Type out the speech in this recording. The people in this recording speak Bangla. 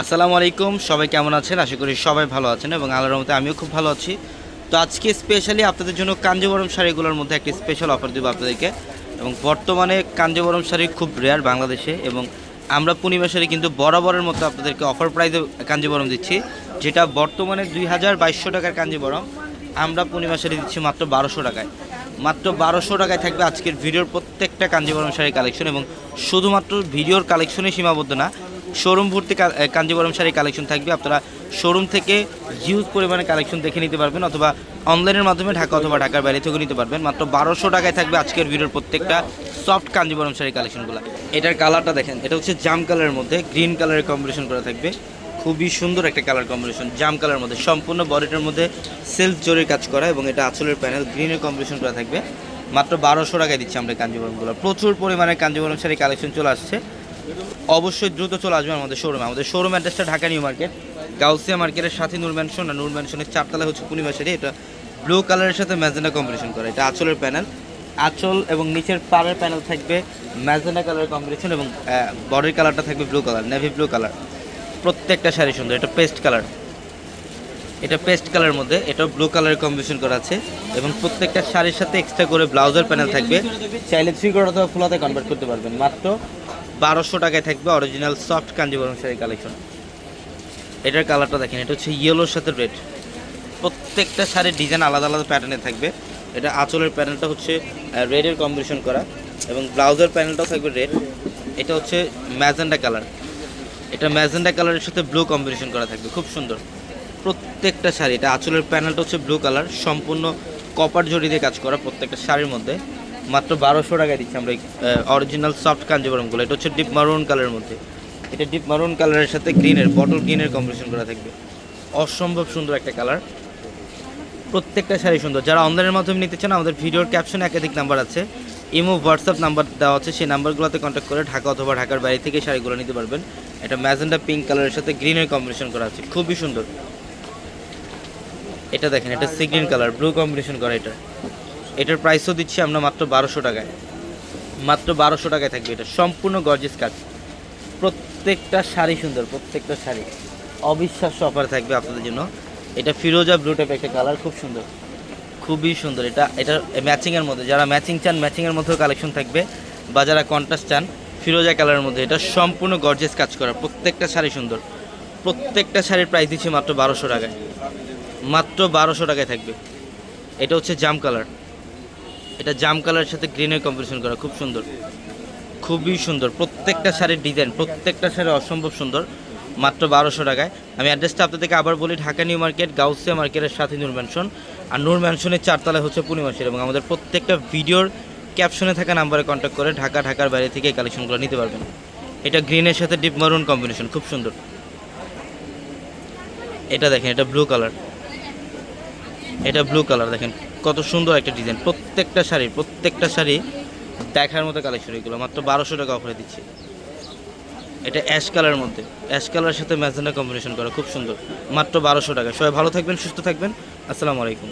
আসসালামু আলাইকুম, সবাই কেমন আছেন? আশা করি সবাই ভালো আছেন এবং আল্লাহর রহমতে আমিও খুব ভালো আছি। তো আজকে স্পেশালি আপনাদের জন্য কাঞ্জিবরম শাড়িগুলোর মধ্যে একটি স্পেশাল অফার দেবো আপনাদেরকে। এবং বর্তমানে কাঞ্জিবরম শাড়ি খুব রেয়ার বাংলাদেশে এবং আমরা পূর্ণিমা শাড়ি কিন্তু বরাবরের মতো আপনাদেরকে অফার প্রাইসে কাঞ্জিবরম দিচ্ছি, যেটা বর্তমানে দুই হাজার বাইশশো টাকার কাঞ্জিবরম। আমরা পূর্ণিমা শাড়ি দিচ্ছি মাত্র বারোশো টাকায়। মাত্র বারোশো টাকায় থাকবে আজকের ভিডিওর প্রত্যেকটা কাঞ্জিবরম শাড়ির কালেকশন এবং শুধুমাত্র ভিডিওর কালেকশনে সীমাবদ্ধ না শোরুম ভর্তি কাঞ্জিবরম শাড়ি কালেকশন থাকবে। আপনারা শোরুম থেকে হিউজ পরিমাণে কালেকশন দেখে নিতে পারবেন অথবা অনলাইনের মাধ্যমে ঢাকা অথবা ঢাকার বাইরে থেকে নিতে পারবেন। মাত্র বারোশো টাকায় থাকবে আজকের ভিডিওর প্রত্যেকটা সফট কাঞ্জিবরম শাড়ি কালেকশনগুলো এটার কালারটা দেখেন, এটা হচ্ছে জাম কালারের মধ্যে গ্রিন কালারের কম্বিনেশন করা থাকবে। খুবই সুন্দর একটা কালার কম্বিনেশন জাম কালারের মধ্যে। সম্পূর্ণ বডিটার মধ্যে সেলফ জোরের কাজ করা এবং এটা আঁচলের প্যানেল গ্রিনের কম্বিনেশন করা থাকবে। মাত্র বারোশো টাকায় দিচ্ছি আমরা কাঞ্জিবরমগুলো প্রচুর পরিমাণে কাঞ্জিবরম শাড়ি কালেকশন চলে আসছে। অবশ্যই দ্রুত চলে আসবেন আমাদের শোরুমে আমাদের শোরুম অ্যাড্রেসটা ঢাকা নিউ মার্কেট। গাউসিয়া মার্কেটের সাথে নূর ম্যানশন আর নূর ম্যানশনের চারতলা হচ্ছে পূর্ণিমা শাড়ি এটা ব্লু কালারের সাথে ম্যাজেন্ডা কম্বিনেশন করা। এটা আঁচলের প্যানেল আঁচল এবং নিচের পাড়ের প্যানেল থাকবে ম্যাজেন্ডা কালারের কম্বিনেশন এবং বডির কালারটা থাকবে blue colour navy blue colour প্রত্যেকটা শাড়ি সুন্দর। এটা পেস্ট কালার এটা পেস্ট কালারের মধ্যে এটা ব্লু কালারের কম্বিনেশন করা আছে এবং প্রত্যেকটা শাড়ির সাথে এক্সট্রা করে ব্লাউজের প্যানেল থাকবে। চাইলে থ্রি কোড অথবা ফুলাতে কনভার্ট করতে পারবেন। মাত্র বারোশো টাকায় থাকবে original soft Kanjivaram sari collection এটার কালারটা দেখেন, এটা হচ্ছে ইয়েলোর সাথে রেড প্রত্যেকটা শাড়ির ডিজাইন আলাদা আলাদা প্যাটার্নে থাকবে। এটা আঁচলের প্যানেলটা হচ্ছে রেডের কম্বিনেশন করা এবং ব্লাউজের প্যানেলটাও থাকবে রেড এটা হচ্ছে ম্যাজেন্ডা কালার এটা ম্যাজেন্ডা কালারের সাথে ব্লু কম্বিনেশন করা থাকবে, খুব সুন্দর। প্রত্যেকটা শাড়ি, এটা আঁচলের প্যানেলটা হচ্ছে ব্লু কালার সম্পূর্ণ কপার জড়ি দিয়ে কাজ করা প্রত্যেকটা শাড়ির মধ্যে। মাত্র বারোশো টাকায় দিচ্ছি আমরা অরিজিনাল সফট কাঞ্জিবরমগুলো। এটা হচ্ছে ডিপ মারুন কালারের মধ্যে। এটা ডিপ মারুন কালারের সাথে গ্রিনের বটল গ্রিনের কম্বিনেশন করা থাকবে। অসম্ভব সুন্দর একটা কালার প্রত্যেকটা শাড়ি সুন্দর। যারা অনলাইনের মাধ্যমে নিতে চান, আমাদের ভিডিওর ক্যাপশনে একাধিক নাম্বার আছে। ইমো হোয়াটসঅ্যাপ নাম্বার দেওয়া আছে। সেই নাম্বারগুলোতে কন্ট্যাক্ট করে ঢাকা অথবা ঢাকার বাইরে থেকে শাড়িগুলো নিতে পারবেন। এটা ম্যাজেন্ডা পিঙ্ক কালারের সাথে গ্রিনের কম্বিনেশন করা আছে। খুবই সুন্দর। এটা দেখেন, এটা sea green colour blue combination করা এটা। এটার প্রাইসও দিচ্ছি আমরা মাত্র বারোশো টাকায়। মাত্র বারোশো টাকায় থাকবে এটা। সম্পূর্ণ গর্জিস কাজ প্রত্যেকটা শাড়ি সুন্দর, প্রত্যেকটা শাড়ি। অবিশ্বাস্য অফার থাকবে আপনাদের জন্য। এটা ফিরোজা ব্লু টাইপের একটা কালার খুব সুন্দর। খুবই সুন্দর। এটা এটা ম্যাচিংয়ের মধ্যে, যারা ম্যাচিং চান ম্যাচিংয়ের মধ্যেও কালেকশন থাকবে। বা যারা কন্ট্রাস্ট চান, ফিরোজা কালারের মধ্যে এটা সম্পূর্ণ গর্জেস কাজ করা। প্রত্যেকটা শাড়ি সুন্দর। প্রত্যেকটা শাড়ির প্রাইস দিচ্ছি মাত্র বারোশো টাকায়। মাত্র বারোশো টাকায় থাকবে। এটা হচ্ছে জাম কালার এটা জাম কালারের সাথে গ্রিনের কম্বিনেশন করা, খুব সুন্দর। খুবই সুন্দর। প্রত্যেকটা শাড়ির ডিজাইন প্রত্যেকটা শাড়ি অসম্ভব সুন্দর, মাত্র বারোশো টাকায়। আমি অ্যাড্রেসটা আপনাদেরকে আবার বলি, ঢাকা নিউ মার্কেট, গাউসিয়া মার্কেটের সাথে নূর ম্যানশন আর নূর ম্যানশনের চারতলায় হচ্ছে পূর্ণিমাসের এবং আমাদের প্রত্যেকটা ভিডিওর ক্যাপশনে থাকা নাম্বারে কন্ট্যাক্ট করে ঢাকা, ঢাকার বাইরে থেকে কালেকশনগুলো নিতে পারবেন। এটা গ্রিনের সাথে ডিপ মারুন কম্বিনেশন খুব সুন্দর। এটা দেখেন, এটা ব্লু কালার এটা ব্লু কালার দেখেন। কত সুন্দর একটা ডিজাইন প্রত্যেকটা শাড়ি প্রত্যেকটা শাড়ি দেখার মতো কালেকশন এগুলো। মাত্র বারোশো টাকা অফারে দিচ্ছে। এটা অ্যাশ কালারের মধ্যে। অ্যাশ কালারের সাথে ম্যাজেন্ডা কম্বিনেশন করা, খুব সুন্দর। মাত্র বারোশো টাকা। সবাই ভালো থাকবেন, সুস্থ থাকবেন। আসসালামু আলাইকুম।